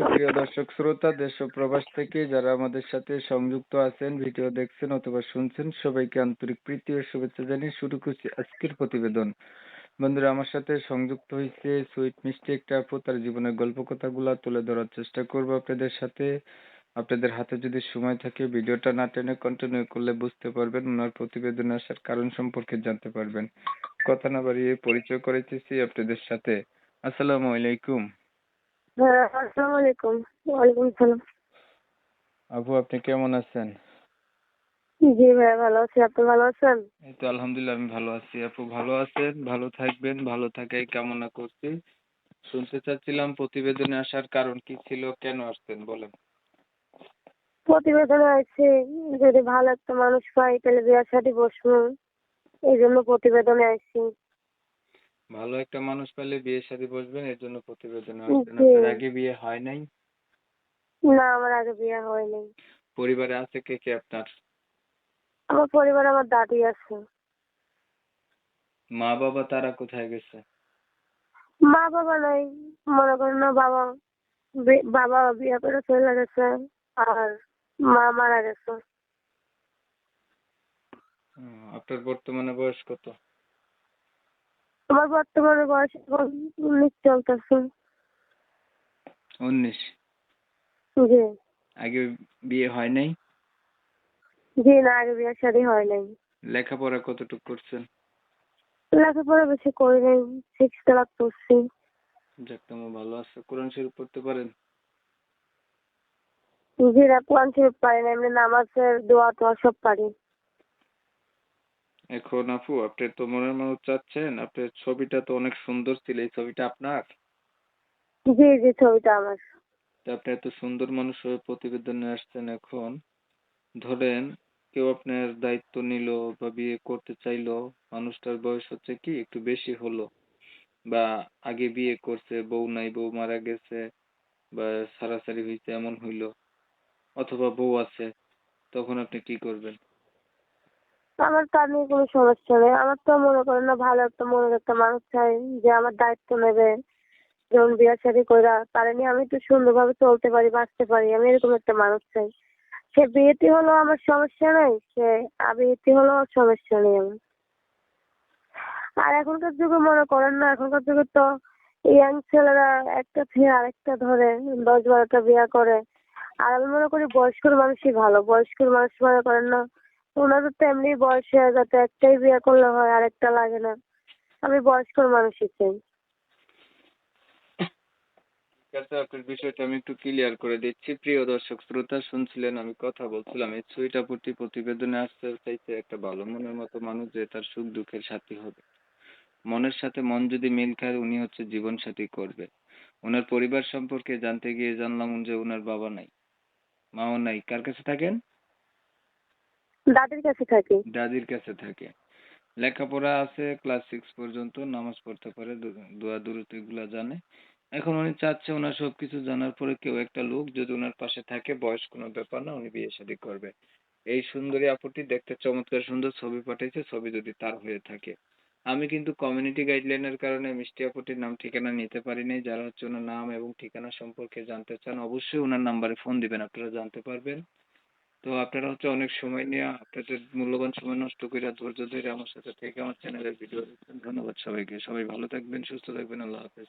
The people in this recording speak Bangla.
সুপ্রিয় দর্শক শ্রোতা, দেশ ও প্রবাস থেকে যারা আমাদের সাথে সংযুক্ত আছেন, ভিডিও দেখছেন অথবা শুনছেন, সবাইকে আন্তরিক প্রীতি ও শুভেচ্ছা জানিয়ে শুরু করছি আজকের প্রতিবেদন। বন্ধুরা, আমার সাথে সংযুক্ত হয়েছে সুইট মিষ্টি একটা আপু তার জীবনের গল্প কথাগুলা তুলে ধরার চেষ্টা করব আপনাদের সাথে। আপনাদের হাতে যদি সময় থাকে, ভিডিওটা না টেনে কন্টিনিউ করলে বুঝতে পারবেন, ওনার প্রতিবেদনে আসার কারণ সম্পর্কে জানতে পারবেন। কথা না বাড়িয়ে পরিচয় করাইতেছি আপনাদের সাথে। আসসালামু আলাইকুম। হ্যাঁ আসসালামু আলাইকুম। ওয়ালাইকুম সালাম আপু আপনি কেমন আছেন? জি ভাইয়া ভালো আছি। আপনি ভালো আছেন? এই তো আলহামদুলিল্লাহ আমি ভালো আছি। আপু ভালো আছেন? ভালো থাকবেন ভালো থাকাই কামনা করছি। শুনতে চাচ্ছিলাম প্রতিবেদনে আসার কারণ কি ছিল কেন আসছেন বলেন। প্রতিবেদনে আছে যদি ভালো একটা মানুষ পাই তাহলে বিয়ার সাথে বসবো। এই জন্য প্রতিবেদনে আসছি ভালো একটা মানুষ পেলে বিয়ের সাথে বসবেন এর জন্য প্রতিবেদনে। আপনার আগে বিয়ে হয় নাই? না আমার আগে বিয়ে হয়নি পরিবারে আছে কে কে আপনার? আমার পরিবারে আমার দাদি আছে। মা বাবা তারা কোথায় গেছে? মা বাবা নাই মনে করেন না বাবা বাবা বিয়ে করে চলে গেছে আর মা মারা গেছে। আপনার বর্তমানে বয়স কত? আমার বর্তমানে বয়স এখন উনিশ চলতেছে। উনিশ? জি। আগে বিয়ে হয় নাই? জি না আগে বিয়ে শাদী হয় নাই। লেখাপড়া কতটুকু করছেন? লেখাপড়া বেশি করি নাই সিক্স ক্লাস পড়ছি। যাক তোমার ভালো আছে। কোরআন শরীফ পড়তে পারেন? জি না কোরআন শরীফ পারি না এমনি নামাজের দোয়া টোয়া সব পারি। এখন আপু আপনি তো মনের মানুষ চাচ্ছেন আপনার ছবিটা তো অনেক সুন্দর ছিল এই ছবিটা আপনার? জি জি ছবিটা আমার। তা আপনি এত সুন্দর মানুষ হয়ে প্রতিবেদনে আসছেন এখন। ধরেন কেউ আপনার দায়িত্ব নিল বা বিয়ে করতে চাইলো মানুষটার বয়স হচ্ছে কি একটু বেশি হলো বা আগে বিয়ে করছে বউ নাই বউ মারা গেছে বা সারাসারি হয়েছে এমন হইল অথবা বউ আছে তখন আপনি কি করবেন? আমার তার নিয়ে কোনো সমস্যা নেই। আমার তো মনে করেন না ভালো একটা মনের একটা মানুষ চাই যে আমার দায়িত্ব নেবে যেমন বিয়ে শাদী কইরা তারা নিয়ে আমি একটু সুন্দরভাবে চলতে পারি, বাঁচতে পারি। আমি এরকম একটা মানুষ চাই। সে বিয়েতে হলেও আমার সমস্যা নেই, সে আবিয়েতে হলেও সমস্যা নেই আমার। আর এখনকার যুগে মনে করেন না, এখনকার যুগে তো ইয়াং ছেলেরা একটা থেকে আরেকটা ধরে, দশ বারোটা বিয়ে করে। আর আমি মনে করি বয়স্ক মানুষই ভালো। বয়স্ক মানুষ মনে করেন না ওনাদের তো এমনি বয়স হয়ে যাতে একটাই বিয়ে করলে হয়, আরেকটা লাগে না। আমি বয়স্কর মানুষই চাই। আপনার বিষয়টা আমি একটু ক্লিয়ার করে দিচ্ছি। প্রিয় দর্শক, শ্রোতা শুনছিলেন, আমি কথা বলছিলাম, এই ছবিটা প্রতি প্রতিবেদনে আসতে চাইছে একটা ভালো মনের মতো মানুষ যে তার সুখ দুঃখের সাথী হবে। মনের সাথে মন যদি মিল খায়, উনি হচ্ছে জীবন সাথী করবে। ওনার পরিবার সম্পর্কে জানতে গিয়ে জানলাম যে ওনার বাবা নাই, মাও নাই। কার কাছে থাকেন? দাদির কাছে থাকি। দাদির কাছে থাকে। লেখাপড়া আছে ক্লাস সিক্স পর্যন্ত, নামাজ পড়তে পারে দোয়া দুরুত এগুলা জানে। এখন উনি চাচ্ছে ওনার সবকিছু জানার পরে কেউ একটা লোক যদি ওনার পাশে থাকে, বয়স কোনো ব্যাপার না, উনি বিয়ে শাদী করবে। এই সুন্দরী আপুটি দেখতে চমৎকার সুন্দর ছবি পাঠিয়েছে, ছবি যদি তার হয়ে থাকে। আমি কিন্তু কমিউনিটি গাইডলাইনের কারণে মিষ্টি আপুটির নাম, ঠিকানা নিতে পারি নাই। যারা হচ্ছে ওনার নাম এবং ঠিকানা সম্পর্কে জানতে চান, অবশ্যই ওনার নাম্বারে ফোন দিবেন, আপনারা জানতে পারবেন। তো আপনারা হচ্ছে অনেক সময় নিয়ে আপনাদের মূল্যবান সময় নষ্ট করে ধৈর্য ধরে আমার সাথে থেকে আমার চ্যানেলের ভিডিও ধন্যবাদ সবাইকে। সবাই ভালো থাকবেন, সুস্থ থাকবেন। আল্লাহ হাফেজ।